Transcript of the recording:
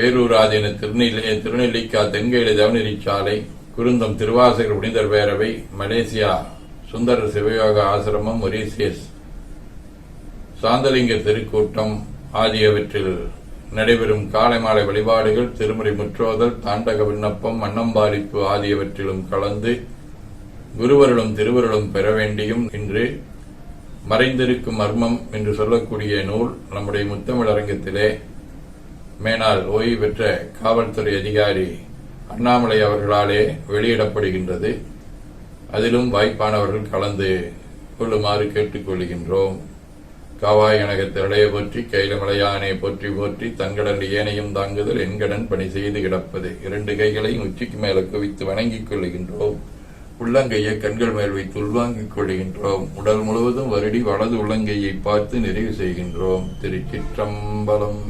பேரூராதீன திருநெல்லை திருநெல்லிக்கா தென்கையில தவநெறிச்சாலை குருந்தம் திருவாசகர் புனிதர் பேரவை மலேசியா சுந்தர சிவயோக ஆசிரமம் மொரீசியஸ். சாந்தலிங்க திருக்கூட்டம் ஆகியவற்றில் நடைபெறும் காலை மாலை வழிபாடுகள் திருமுறை முற்றோதல் தாண்டக விண்ணப்பம் மன்னம்பாலிப்பு ஆகியவற்றிலும் கலந்து குருவருளும் திருவருளும் பெற வேண்டியும் இன்று மறைந்திருக்கும் மர்மம் என்று சொல்லக்கூடிய நூல் நம்முடைய முத்தமிழரங்கத்திலே மேனால் ஓய்வு பெற்ற காவல்துறை அதிகாரி அண்ணாமலை அவர்களாலே வெளியிடப்படுகின்றது. அதிலும் வாய்ப்பானவர்கள் கலந்து கொள்ளுமாறு கேட்டுக்கொள்கின்றோம். காவாய் எனகத்திரளைய போற்றி கைலமலையானை போற்றி போற்றி தங்கடல் ஏனையும் தாங்குதல் என்கடன் பணி செய்து கிடப்பது. இரண்டு கைகளையும் உச்சிக்கு மேல குவித்து வணங்கிக் கொள்கின்றோம் உள்ளங்கையை கண்கள் மேல் வைத்து உள்வாங்கிக் கொள்கின்றோம் உடல் முழுவதும் வருடி வலது உள்ளங்கையை பார்த்து நிறைவு செய்கின்றோம். திருச்சிற்றம்பலம்.